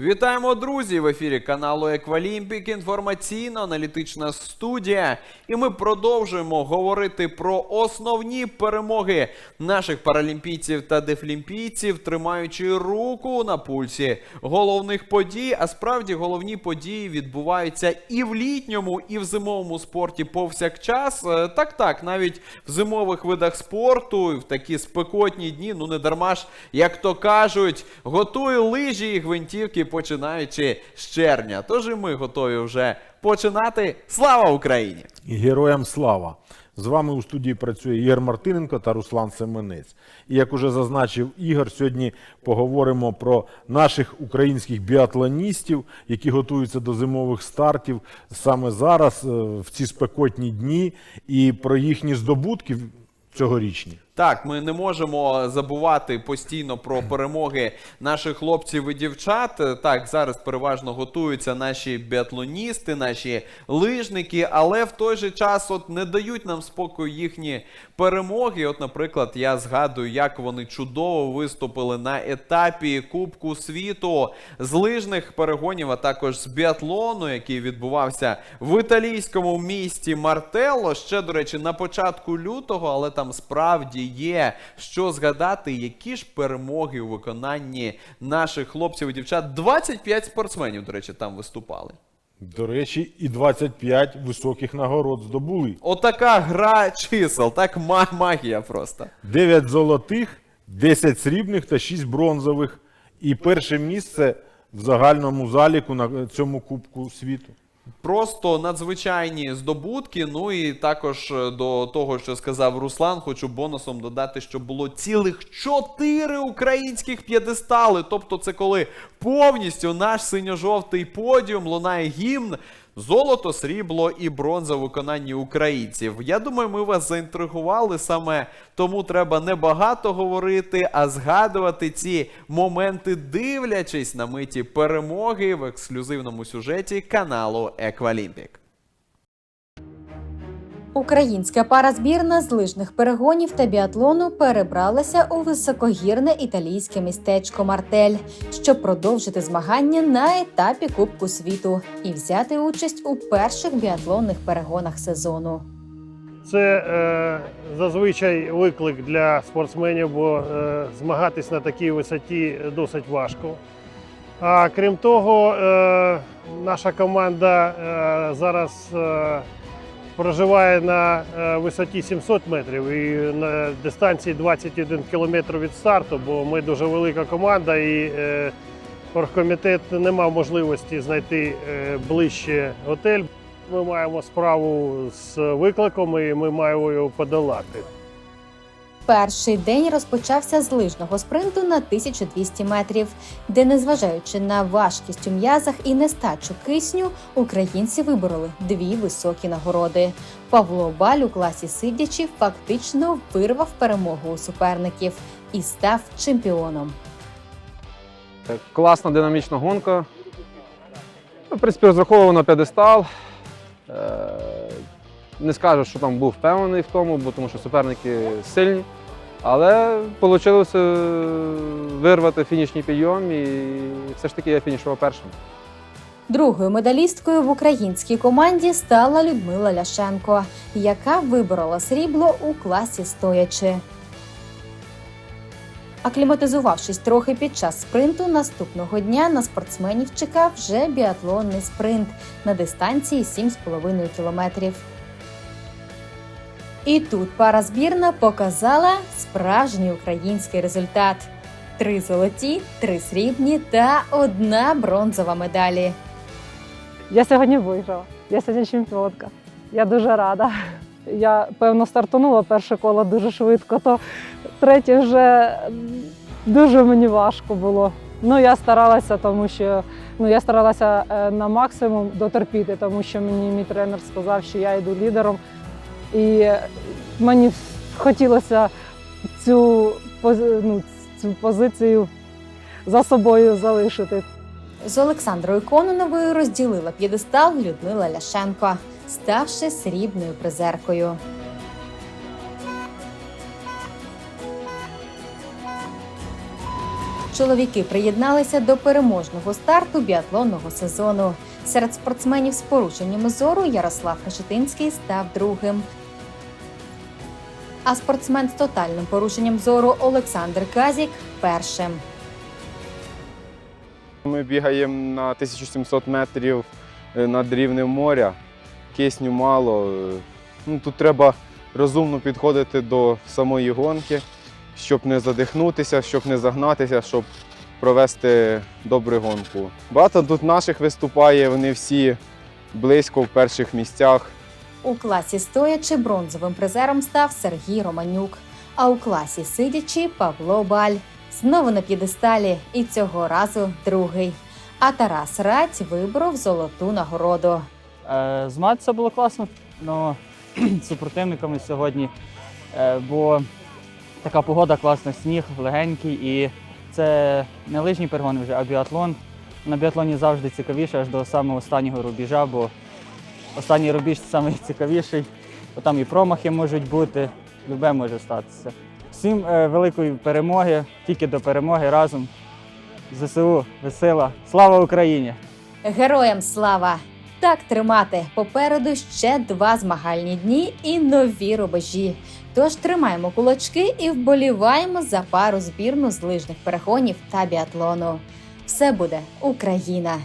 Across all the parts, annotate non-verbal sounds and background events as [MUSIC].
Вітаємо, друзі! В ефірі каналу Еквалімпік. Інформаційно-аналітична студія. І ми продовжуємо говорити про основні перемоги наших паралімпійців та дефлімпійців, тримаючи руку на пульсі головних подій. А справді головні події відбуваються і в літньому, і в зимовому спорті повсякчас. Е, Так, так, навіть в зимових видах спорту, в такі спекотні дні, ну не дарма ж, як то кажуть, готуй лижі і гвинтівки, починаючи з червня. Тож і ми готові вже починати. Слава Україні! Героям слава! З вами у студії працює Ігор Мартиненко та Руслан Семенець. І як уже зазначив Ігор, сьогодні поговоримо про наших українських біатлоністів, які готуються до зимових стартів саме зараз, е, в ці спекотні дні, і про їхні здобутки цьогорічні. Так, ми не можемо забувати постійно про перемоги наших хлопців і дівчат. Так, зараз переважно готуються наші біатлоністи, наші лижники, але в той же час от не дають нам спокою їхні перемоги. От, наприклад, я згадую, як вони чудово виступили на етапі Кубку світу з лижних перегонів, а також з біатлону, який відбувався в італійському місті Мартелло. Ще, до речі, на початку лютого, але там справді є що згадати, які ж перемоги у виконанні наших хлопців і дівчат. 25 спортсменів, до речі, там виступали. До речі, і 25 високих нагород здобули. Отака гра чисел, так магія просто. 9 золотих, 10 срібних та 6 бронзових. І перше місце в загальному заліку на цьому Кубку світу. Просто надзвичайні здобутки. Ну і також е, до того, що сказав Руслан, хочу бонусом додати, що було цілих чотири українських п'єдестали. Тобто, це коли повністю наш синьо-жовтий подіум лунає гімн. Золото, срібло і бронза в виконанні українців. Я думаю, ми вас заінтригували саме тому треба не багато говорити, а згадувати ці моменти, дивлячись на миті перемоги в ексклюзивному сюжеті каналу Еквалімпік. Українська пара збірна з лижних перегонів та біатлону перебралася у високогірне італійське містечко Мартель, щоб продовжити змагання на етапі Кубку світу і взяти участь у перших біатлонних перегонах сезону. Це е, зазвичай виклик для спортсменів, бо е, змагатись на такій висоті досить важко. А крім того, е, наша команда е, зараз е, проживає на е, висоті 700 метрів і на дистанції 21 кілометр від старту, бо ми дуже велика команда і е, оргкомітет не мав можливості знайти е, ближче готель. Ми маємо справу з викликом і ми маємо його подолати. Перший день розпочався з лижного спринту на 1200 метрів, де, незважаючи на важкість у м'язах і нестачу кисню, українці вибороли дві високі нагороди. Павло Баль у класі сидячи фактично вирвав перемогу у суперників і став чемпіоном. Класна динамічна гонка. Ну, В принципі, на п'єдестал. Е, Не скажу, що там був впевнений в тому, бо тому що суперники сильні. Але вийшло вирвати фінішній підйом і все ж таки я фінішував першим. Другою медалісткою в українській команді стала Людмила Ляшенко, яка виборола срібло у класі стоячи. Акліматизувавшись трохи під час спринту, наступного дня на спортсменів чекав вже біатлонний спринт на дистанції 7,5 кілометрів. І тут пара збірна показала справжній український результат: три золоті, три срібні та одна бронзова медалі. Я сьогодні виграла. Я сьогодні чемпіонка. Я дуже рада. Я певно стартанула перше коло дуже швидко, то третє вже дуже мені важко було. Ну я старалася, тому що ну я старалася е, на максимум дотерпіти, тому що мені мій тренер сказав, що я йду лідером, і мені хотілося цю, ну, цю позицію за собою залишити. З Олександрою Кононовою розділила п'єдестал Людмила Ляшенко, ставши срібною призеркою. чоловіки приєдналися до переможного старту біатлонного сезону. Серед спортсменів з порушеннями зору Ярослав Решетинський став другим. А спортсмен з тотальним порушенням зору Олександр Казік першим. Ми бігаємо на 1700 метрів е, над рівнем моря. Кисню мало. е, Ну, тут треба розумно підходити до самої гонки, щоб не задихнутися, щоб не загнатися, щоб провести добру гонку. Багато тут наших виступає, вони всі близько в перших місцях. У класі стоячи бронзовим призером став Сергій Романюк, а у класі сидячи Павло Баль. Знову на п'єдесталі, і цього разу другий. А Тарас Рать виборов золоту нагороду. Е, Змагатися було класно, але [CLEARS THROAT] з супротивниками сьогодні, е, бо така погода класна, сніг легенький, і це не лижні перегони вже, а біатлон. На біатлоні завжди цікавіше аж до самого останнього рубіжа, бо останній рубіж найцікавіший, бо там і промахи можуть бути, любе може статися. Всім е, великої перемоги, тільки до перемоги разом. ЗСУ, весела. Слава Україні! Героям слава! Так тримати. Попереду ще два змагальні дні і нові рубежі. Тож тримаємо кулачки і вболіваємо за пару збірну з лижних перегонів та біатлону. Все буде Україна!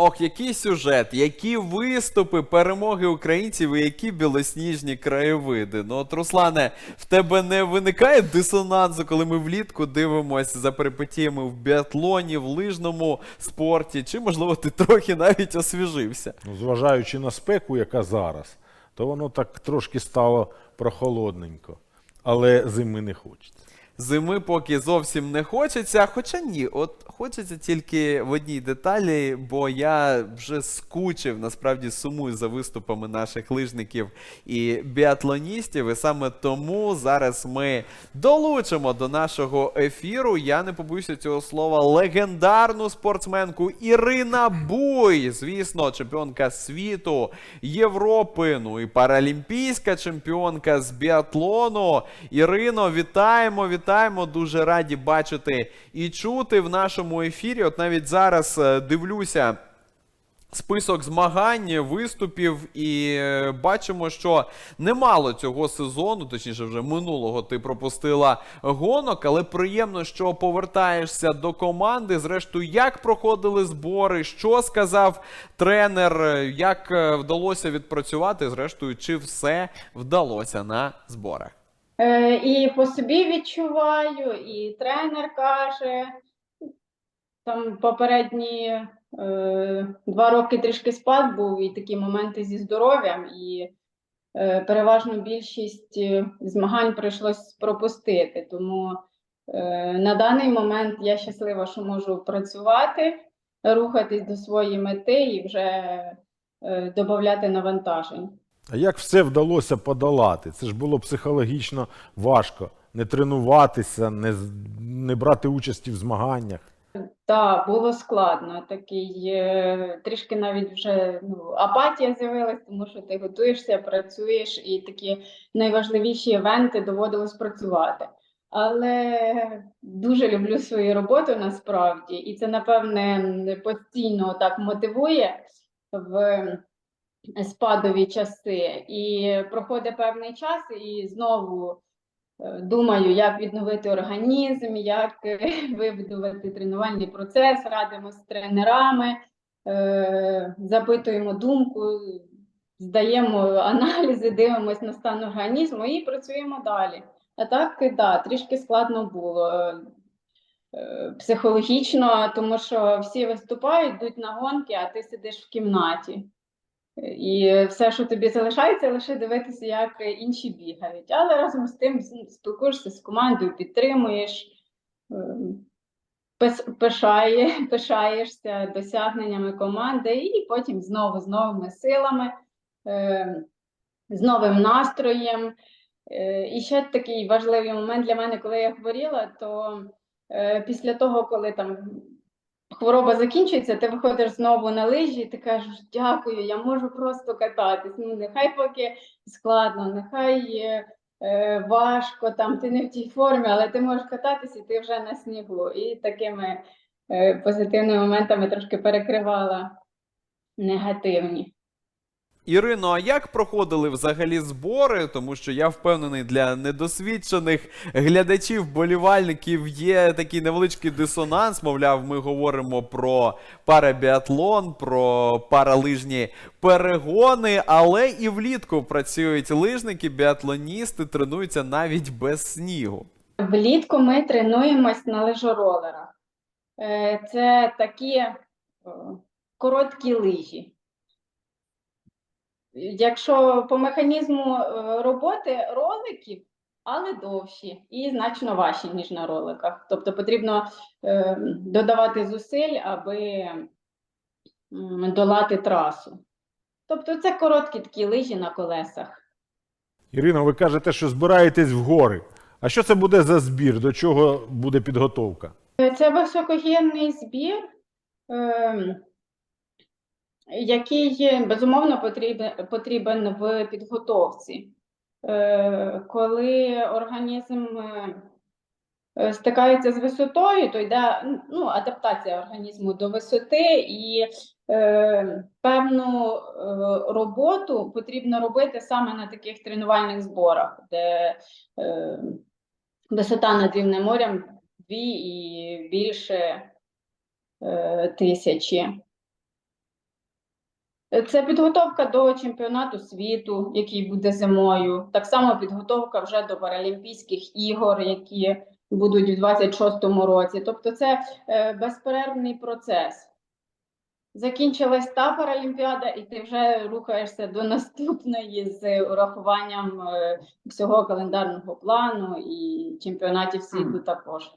Ох, який сюжет, які виступи, перемоги українців і які білосніжні краєвиди. Ну от, Руслане, в тебе не виникає дисонансу, коли ми влітку дивимося за перипетіями в біатлоні, в лижному спорті, чи можливо ти трохи навіть освіжився? Ну, зважаючи на спеку, яка зараз, то воно так трошки стало прохолодненько. Але зими не хочеться. Зими поки зовсім не хочеться. Хоча ні, от хочеться тільки в одній деталі, бо я вже скучив, насправді сумую за виступами наших лижників і біатлоністів. І саме тому зараз ми долучимо до нашого ефіру. Я не побоюся цього слова. Легендарну спортсменку Ірина Буй, звісно, чемпіонка світу, Європи, ну і паралімпійська чемпіонка з біатлону. Ірино, вітаємо, вітаємо. Дуже раді бачити і чути в нашому ефірі. От навіть зараз е, дивлюся. Список змагань, виступів, і е, бачимо, що немало цього сезону, точніше, вже минулого ти пропустила гонок, але приємно, що повертаєшся до команди. Зрештою, як проходили збори, що сказав тренер, е, як вдалося відпрацювати, зрештою, чи все вдалося на зборах. Е, І по собі відчуваю, і тренер каже, там попередні е, два роки трішки спад був, і такі моменти зі здоров'ям, і е, переважно більшість е, змагань прийшлось пропустити. Тому е, на даний момент я щаслива, що можу працювати, рухатись до своєї мети і вже е, додати навантажень. А як все вдалося подолати? Це ж було психологічно важко. Не тренуватися, не, не брати участі в змаганнях. Так, було складно. Такий е, трішки навіть вже ну, апатія з'явилась, тому що ти готуєшся, працюєш, і такі найважливіші івенти доводилось працювати. Але дуже люблю свою роботу насправді, і це, напевне, постійно так мотивує в спадові часи. І проходить певний час, і знову е, думаю, як відновити організм, як е, [LAUGHS] вибудувати тренувальний процес, радимо з тренерами, е, запитуємо думку, здаємо аналізи, дивимося на стан організму і працюємо далі. А так, да, трішки складно було психологічно, тому що всі виступають, йдуть на гонки, а ти сидиш в кімнаті. І все, що тобі залишається, лише дивитися, як інші бігають. Але разом з тим спілкуєшся з командою, підтримуєш, ем, пишає, [LAUGHS] пишаєшся досягненнями команди, і потім знову з новими силами, ем, з новим настроєм. Е, І ще такий важливий момент для мене, коли я хворіла, то е, після того, коли там хвороба закінчується, ти виходиш знову на лижі, і ти кажеш, дякую, я можу просто кататись. Ну, нехай поки складно, нехай е, важко, там ти не в тій формі, але ти можеш кататись і ти вже на снігу. І такими е, позитивними моментами трошки перекривала негативні. Ірино, а як проходили взагалі збори? Тому що я впевнений, для недосвідчених глядачів, болівальників є такий невеличкий дисонанс. Мовляв, ми говоримо про парабіатлон, про паралижні перегони, але і влітку працюють лижники, біатлоністи, тренуються навіть без снігу. Влітку ми тренуємось на лижоролерах. Е, Це такі е, короткі лижі. Якщо по механізму е, роботи роликів, але довші і значно важчі, ніж на роликах. Тобто потрібно е, додавати зусиль, аби долати трасу. Тобто це короткі такі лижі на колесах. Ірино, ви кажете, що збираєтесь в гори. А що це буде за збір? До чого буде підготовка? Це високогірний збір, ем, який безумовно потрібен, потрібен в підготовці. Е, Коли організм е, е, стикається з висотою, то йде ну, адаптація організму до висоти, і е, певну роботу потрібно робити саме на таких тренувальних зборах, де е, висота над рівнем морем дві і більше е, тисячі. Е, Це підготовка до чемпіонату світу, який буде зимою. Так само підготовка вже до Паралімпійських ігор, які будуть у 26-му році. Тобто це е, безперервний процес. Закінчилась та Паралімпіада, і ти вже рухаєшся до наступної з урахуванням е, всього календарного плану і чемпіонатів світу також.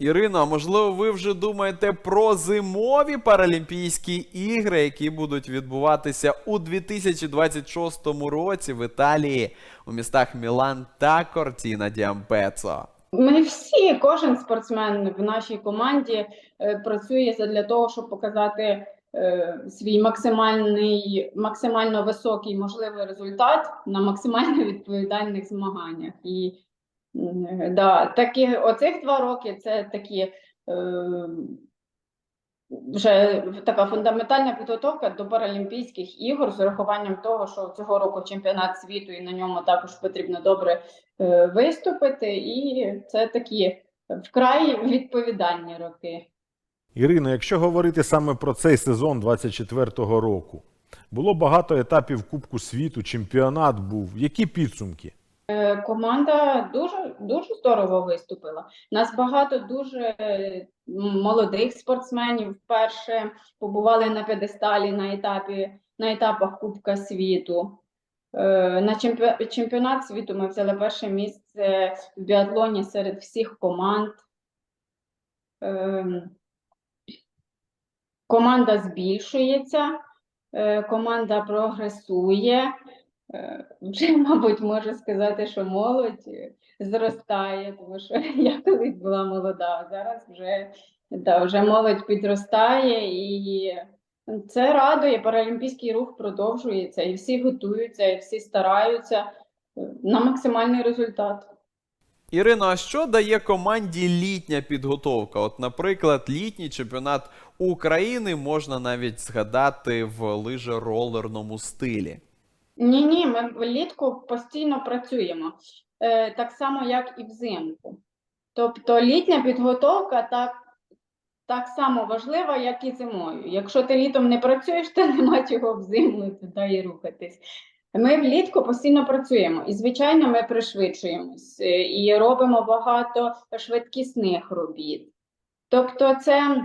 Ірино, можливо, ви вже думаєте про зимові Паралімпійські ігри, які будуть відбуватися у 2026 році в Італії у містах Мілан та Кортіна Діампецо. Ми всі, кожен спортсмен в нашій команді е, працює для того, щоб показати е, свій максимальний, максимально високий можливий результат на максимально відповідальних змаганнях. І да, такі, оцих два роки це такі. Е, вже така фундаментальна підготовка до Паралімпійських ігор з урахуванням того, що цього року чемпіонат світу і на ньому також потрібно добре е, виступити, і це такі вкрай відповідальні роки. Ірино, якщо говорити саме про цей сезон 24-го року, було багато етапів Кубку світу, чемпіонат був. Які підсумки? Е, Команда дуже дуже здорово виступила. Нас багато дуже е, молодих спортсменів вперше побували на п'єдесталі на етапі на етапах Кубка світу. Е, На чемпіонат світу ми взяли перше місце в біатлоні серед всіх команд. Команда збільшується, команда прогресує. Е, Вже, [LAUGHS] мабуть, можу сказати, що молодь е, зростає, тому що [LAUGHS] я колись була молода, а зараз вже, да, вже молодь підростає і це радує. Паралімпійський рух продовжується, і всі готуються, і всі стараються е, на максимальний результат. Ірино, а що дає команді літня підготовка? От, наприклад, літній чемпіонат України можна навіть згадати в лижеролерному стилі. Ні, ні, ми влітку постійно працюємо, е, так само, як і взимку. Тобто літня підготовка так, так само важлива, як і зимою. Якщо ти літом не працюєш, то [LAUGHS] нема чого взиму туди рухатись. Ми влітку постійно працюємо, і, звичайно, ми пришвидшуємось е, і робимо багато швидкісних робіт. Тобто, це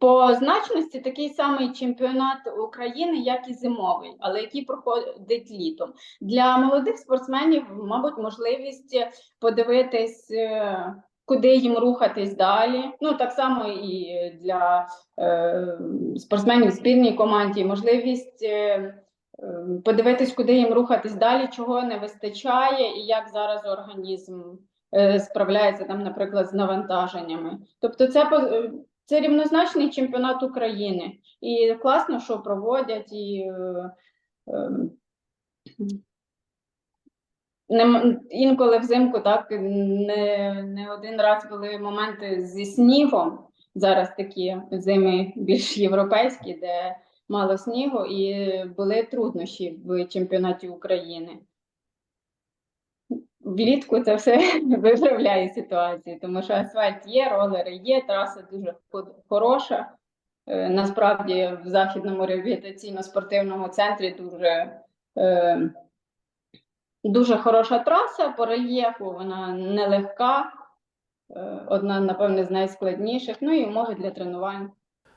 по значності такий самий чемпіонат України, як і зимовий, але який проходить літом. Для молодих спортсменів, мабуть, можливість подивитись, е, куди їм рухатись далі. Ну так само і для е, спортсменів в спільній команді, можливість е, е, подивитись, куди їм рухатись далі, чого не вистачає, і як зараз організм е, справляється там, наприклад, з навантаженнями. Тобто, це е, це рівнозначний чемпіонат України. І класно, що проводять і е, е, не, інколи взимку так не, не один раз були моменти зі снігом. Зараз такі зими більш європейські, де мало снігу, і були труднощі в чемпіонаті України. Влітку це все [LAUGHS] виправляє ситуацію, тому що асфальт є, ролери є, траса дуже хороша. Е, Насправді в західному реабілітаційно-спортивному центрі дуже, е, дуже хороша траса по рельєфу, вона нелегка, е, одна, напевне, з найскладніших, ну і умови для тренувань.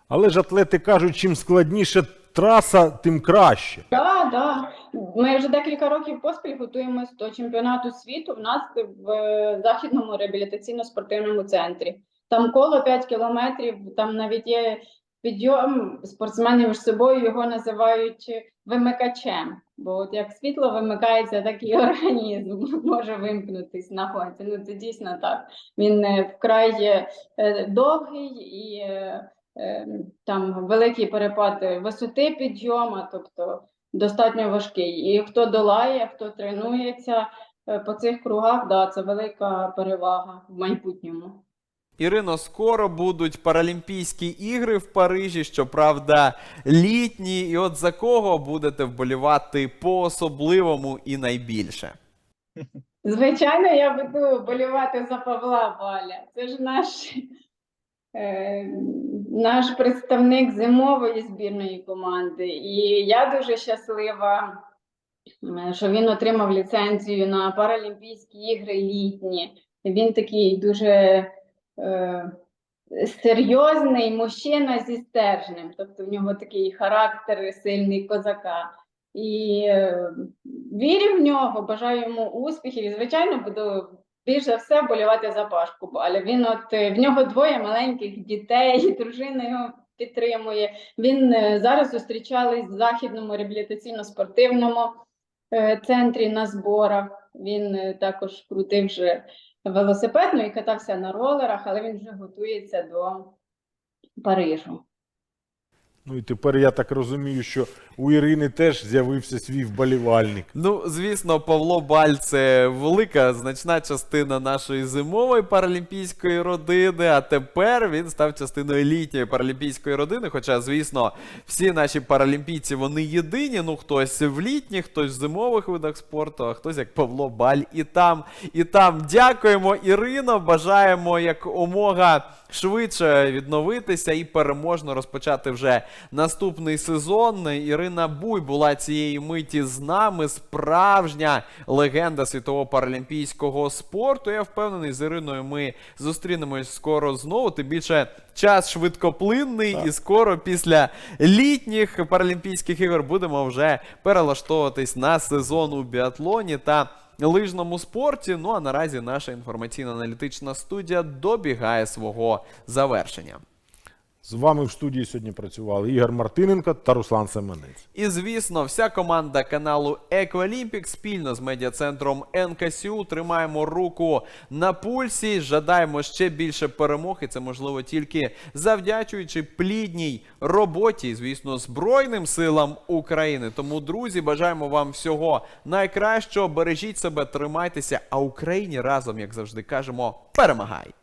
Але ж атлети кажуть, чим складніша траса, тим краще. Так, так. Ми вже декілька років поспіль готуємось до чемпіонату світу в нас в західному реабілітаційно-спортивному центрі. Там коло 5 кілометрів, там навіть є підйом. Спортсмени між собою його називають вимикачем. Бо от як світло вимикається, так і організм [LAUGHS] може вимкнутись на. Ну це дійсно так. Він е, вкрай е, довгий і е, там великий перепад висоти підйому, тобто достатньо важкий. І хто долає, хто тренується е, по цих кругах, да, це велика перевага в майбутньому. Ірино, скоро будуть Паралімпійські ігри в Парижі, щоправда, літні. І от за кого будете вболівати по-особливому і найбільше? Звичайно, я буду болівати за Павла Валя. Це ж наш, е, наш представник зимової збірної команди. І я дуже щаслива, е, що він отримав ліцензію на Паралімпійські ігри літні. Він такий дуже е, серйозний мужчина зі стержнем. Тобто в нього такий характер сильний козака. І е, вірю в нього, бажаю йому успіхів. І, звичайно, буду більш за все болівати за Пашку Баля. Він от е, в нього двоє маленьких дітей, [LAUGHS] дружина його підтримує. Він е, зараз зустрічались в західному реабілітаційно-спортивному е, центрі на зборах. Він також крутив вже велосипед, ну і катався на ролерах, але він вже готується до Парижу. Ну і тепер я так розумію, що у Ірини теж з'явився свій вболівальник. Ну, звісно, Павло Баль це велика значна частина нашої зимової паралімпійської родини. А тепер він став частиною літньої паралімпійської родини. Хоча, звісно, всі наші паралімпійці вони єдині. Ну, хтось в літніх, хтось в зимових видах спорту, а хтось як Павло Баль і там, і там. Дякуємо, Ірино. Бажаємо якомога швидше відновитися і переможно розпочати вже наступний сезон. Ірина Буй була цієї миті з нами. Справжня легенда світового паралімпійського спорту. Я впевнений, з Іриною ми зустрінемось скоро знову. Тим більше час швидкоплинний, і скоро після літніх паралімпійських ігор будемо вже перелаштовуватись на сезон у біатлоні та лижному спорті. Ну а наразі наша інформаційно-аналітична студія добігає свого завершення. З вами в студії сьогодні працювали Ігор Мартиненко та Руслан Семенець. І звісно, вся команда каналу Еквалімпік спільно з медіа-центром НКСЮ тримаємо руку на пульсі. Жадаємо ще більше перемог, і це можливо тільки завдячуючи плідній роботі, звісно, Збройним силам України. Тому, друзі, бажаємо вам всього найкращого. Бережіть себе, тримайтеся, а Україні разом, як завжди кажемо, перемагай!